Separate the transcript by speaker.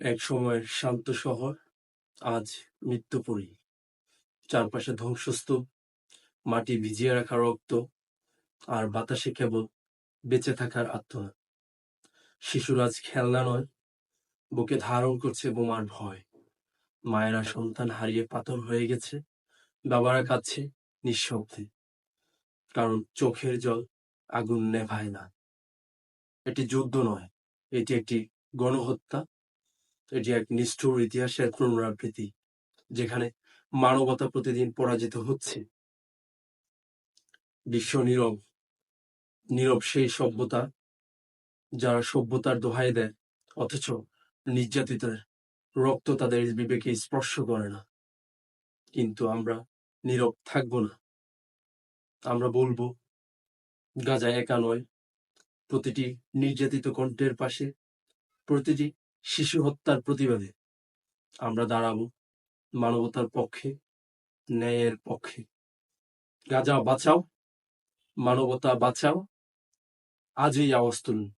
Speaker 1: এক সময়ের শান্ত শহর, আজ মৃত্যুপুরী চারপাশে ধ্বংসস্তূপ, মাটি ভিজিয়ে রাখা রক্ত, আর বাতাসে কেবল বেঁচে থাকার আত্মনাদ শিশুরা আজ খেলনা নয়, বুকে ধারণ করছে বোমার ভয়। মায়েরা সন্তান হারিয়ে পাথর হয়ে গেছে, বাবারা কাঁদছে নিঃশব্দে। কারণ চোখের জল আগুন নেভায় না। এটি যুদ্ধ নয়, এটি একটি গণহত্যা। এটি এক নিষ্ঠুর ইতিহাসের পুনরাবৃত্তি যেখানে মানবতা প্রতিদিন পরাজিত হচ্ছে। বিশ্ব নীরব নীরব সেই সভ্যতা যারা সভ্যতার দোহাই দেয়, অথচ নির্যাতিতের রক্ত তাদের বিবেকে স্পর্শ করে না। কিন্তু আমরা নীরব থাকব না। আমরা বলব গাজা একা নয়, প্রতিটি নির্যাতিত কণ্ঠের পাশে, প্রতিটি শিশু হত্যার প্রতিবাদে আমরা দাঁড়াবো মানবতার পক্ষে, ন্যায়ের পক্ষে। গাজা বাঁচাও, মানবতা বাঁচাও, আজই আওয়াজ তুলুন।